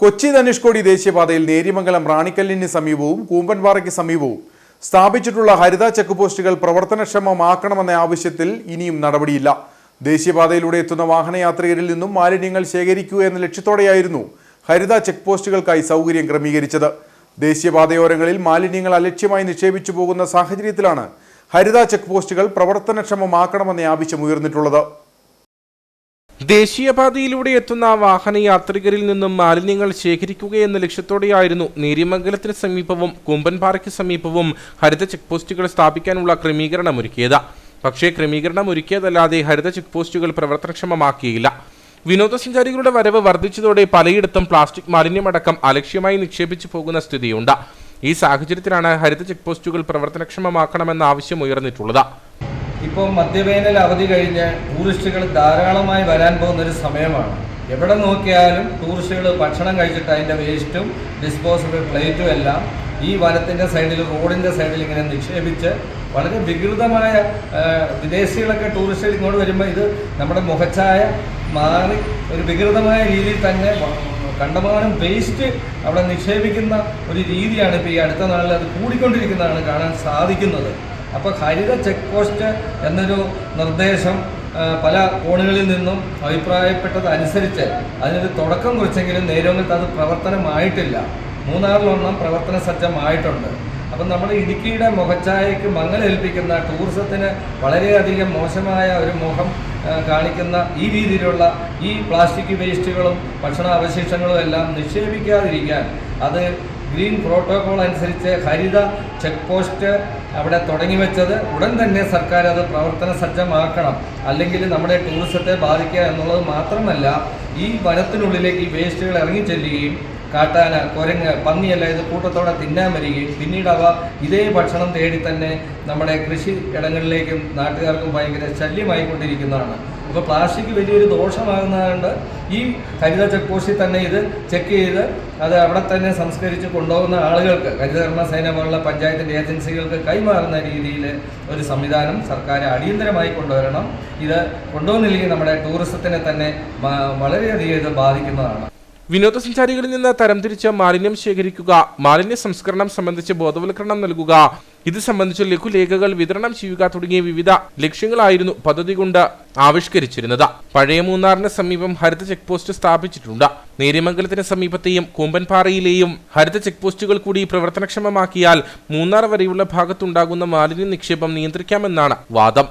കൊച്ചി ധനുഷ്കോടി ദേശീയപാതയിൽ നേര്യമംഗലം റാണിക്കല്ലിന് സമീപവും കൂമ്പൻപാറയ്ക്ക് സമീപവും സ്ഥാപിച്ചിട്ടുള്ള ഹരിത ചെക്ക് പോസ്റ്റുകൾ പ്രവർത്തനക്ഷമമാക്കണമെന്ന ആവശ്യത്തിൽ ഇനിയും നടപടിയില്ല. ദേശീയപാതയിലൂടെ എത്തുന്ന വാഹനയാത്രികരിൽ നിന്നും മാലിന്യങ്ങൾ ശേഖരിക്കുക എന്ന ലക്ഷ്യത്തോടെയായിരുന്നു ഹരിത ചെക്ക് പോസ്റ്റുകൾക്കായി സൗകര്യം ക്രമീകരിച്ചത്. ദേശീയപാതയോരങ്ങളിൽ മാലിന്യങ്ങൾ അലക്ഷ്യമായി നിക്ഷേപിച്ചു പോകുന്ന സാഹചര്യത്തിലാണ് ഹരിത ചെക്ക് പോസ്റ്റുകൾ പ്രവർത്തനക്ഷമമാക്കണമെന്ന ആവശ്യം ഉയർന്നിട്ടുള്ളത്. ദേശീയപാതയിലൂടെ എത്തുന്ന വാഹന യാത്രികരിൽ നിന്നും മാലിന്യങ്ങൾ ശേഖരിക്കുക എന്ന ലക്ഷ്യത്തോടെയായിരുന്നു നേര്യമംഗലത്തിന് സമീപവും കുമ്പൻപാറയ്ക്ക് സമീപവും ഹരിത ചെക്ക് പോസ്റ്റുകൾ സ്ഥാപിക്കാനുള്ള ക്രമീകരണം ഒരുക്കിയത് പക്ഷേ ക്രമീകരണം ഒരുക്കിയതല്ലാതെ ഹരിത ചെക്ക് പോസ്റ്റുകൾ പ്രവർത്തനക്ഷമമാക്കിയില്ല. വിനോദസഞ്ചാരികളുടെ വരവ് വർദ്ധിച്ചതോടെ പലയിടത്തും പ്ലാസ്റ്റിക് മാലിന്യമടക്കം അലക്ഷ്യമായി നിക്ഷേപിച്ചു പോകുന്ന സ്ഥിതിയുണ്ട്. ഈ സാഹചര്യത്തിലാണ് ഹരിത ചെക്ക് പോസ്റ്റുകൾ പ്രവർത്തനക്ഷമമാക്കണമെന്ന ആവശ്യം ഉയർന്നിട്ടുള്ളത്. ഇപ്പോൾ മധ്യവേനൽ അവധി കഴിഞ്ഞ് ടൂറിസ്റ്റുകൾ ധാരാളമായി വരാൻ പോകുന്ന ഒരു സമയമാണ്. എവിടെ നോക്കിയാലും ടൂറിസ്റ്റുകൾ ഭക്ഷണം കഴിച്ചിട്ട് അതിന്റെ വേസ്റ്റും ഡിസ്പോസിബിൾ പ്ലേറ്റും എല്ലാം ഈ വനത്തിന്റെ സൈഡിൽ റോഡിന്റെ സൈഡിൽ ഇങ്ങനെ നിക്ഷേപിച്ച് വളരെ വികൃതമായ വിദേശികളൊക്കെ ടൂറിസ്റ്റുകൾ ഇങ്ങോട്ട് വരുമ്പോൾ ഇത് നമ്മുടെ മുഖച്ഛായ മാറി ഒരു വികൃതമായ രീതിയിൽ തന്നെ കണ്ടമാനം വേസ്റ്റ് അവിടെ നിക്ഷേപിക്കുന്ന ഒരു രീതിയാണ് ഇപ്പോൾ ഈ അടുത്ത നാളിൽ അത് കൂടിക്കൊണ്ടിരിക്കുന്നതാണ് കാണാൻ സാധിക്കുന്നത്. അപ്പോൾ ഹരിത ചെക്ക് പോസ്റ്റ് എന്നൊരു നിർദ്ദേശം പല കോണുകളിൽ നിന്നും അഭിപ്രായപ്പെട്ടത് അനുസരിച്ച് അതിനൊരു തുടക്കം കുറിച്ചെങ്കിലും നേരവങ്ങൾത്ത് അത് പ്രവർത്തനമായിട്ടില്ല. മൂന്നാറിലൊന്നും പ്രവർത്തന സജ്ജമായിട്ടുണ്ട്. അപ്പം നമ്മൾ ഇടുക്കിയുടെ മുഖച്ഛായയ്ക്ക് മങ്ങലേൽപ്പിക്കുന്ന ടൂറിസത്തിന് വളരെയധികം മോശമായ ഒരു മുഖം കാണിക്കുന്ന ഈ രീതിയിലുള്ള ഈ പ്ലാസ്റ്റിക് വേസ്റ്റുകളും ഭക്ഷണ അവശിഷ്ടങ്ങളും എല്ലാം നിക്ഷേപിക്കാതിരിക്കാൻ അത് ഗ്രീൻ പ്രോട്ടോകോൾ അനുസരിച്ച് ഹരിത ചെക്ക് പോസ്റ്റ് അവിടെ തുടങ്ങി വെച്ചത് ഉടൻ തന്നെ സർക്കാർ അത് പ്രവർത്തന സജ്ജമാക്കണം. അല്ലെങ്കിൽ നമ്മുടെ ടൂറിസത്തെ ബാധിക്കുക എന്നുള്ളത് മാത്രമല്ല ഈ വനത്തിനുള്ളിലേക്ക് ഈ വേസ്റ്റുകൾ ഇറങ്ങിച്ചെല്ലുകയും കാട്ടാന കുരങ്ങ് പന്നിയല്ല ഇത് കൂട്ടത്തോടെ തിന്നാൻ വരികയും പിന്നീട് അവ ഇതേ ഭക്ഷണം തേടി തന്നെ നമ്മുടെ കൃഷി ഇടങ്ങളിലേക്കും നാട്ടുകാർക്കും ഭയങ്കര ശല്യമായിക്കൊണ്ടിരിക്കുന്നതാണ്. അപ്പോൾ പ്ലാസ്റ്റിക് വലിയൊരു ദോഷമാകുന്നതുകൊണ്ട് ഈ ഹരിത ചെക്ക് പോസ്റ്റിൽ തന്നെ ഇത് ചെക്ക് ചെയ്ത് അത് അവിടെ തന്നെ സംസ്കരിച്ച് കൊണ്ടുപോകുന്ന ആളുകൾക്ക് ഹരിതകർമ്മ സേന പോലുള്ള പഞ്ചായത്തിന്റെ ഏജൻസികൾക്ക് കൈമാറുന്ന രീതിയിൽ ഒരു സംവിധാനം സർക്കാർ അടിയന്തരമായി കൊണ്ടുവരണം. ഇത് കൊണ്ടുവന്നില്ലെങ്കിൽ നമ്മുടെ ടൂറിസത്തിനെ തന്നെ വളരെയധികം ഇത് ബാധിക്കുന്നതാണ്. വിനോദസഞ്ചാരികളിൽ നിന്ന് തരംതിരിച്ച് മാലിന്യം ശേഖരിക്കുക മാലിന്യ സംസ്കരണം സംബന്ധിച്ച് ബോധവൽക്കരണം നൽകുക. ഇത് സംബന്ധിച്ച് ലഘുലേഖകൾ വിതരണം ചെയ്യുക തുടങ്ങിയ വിവിധ ലക്ഷ്യങ്ങളായിരുന്നു പദ്ധതി കൊണ്ട് ആവിഷ്കരിച്ചിരുന്നത്. പഴയ മൂന്നാറിന് സമീപം ഹരിത ചെക്ക് പോസ്റ്റ് സ്ഥാപിച്ചിട്ടുണ്ട്. നേര്യമംഗലത്തിന് സമീപത്തെയും കൂമ്പൻപാറയിലെയും ഹരിത ചെക്ക് പോസ്റ്റുകൾ കൂടി പ്രവർത്തനക്ഷമമാക്കിയാൽ മൂന്നാർ വരെയുള്ള ഭാഗത്തുണ്ടാകുന്ന മാലിന്യ നിക്ഷേപം നിയന്ത്രിക്കാമെന്നാണ് വാദം.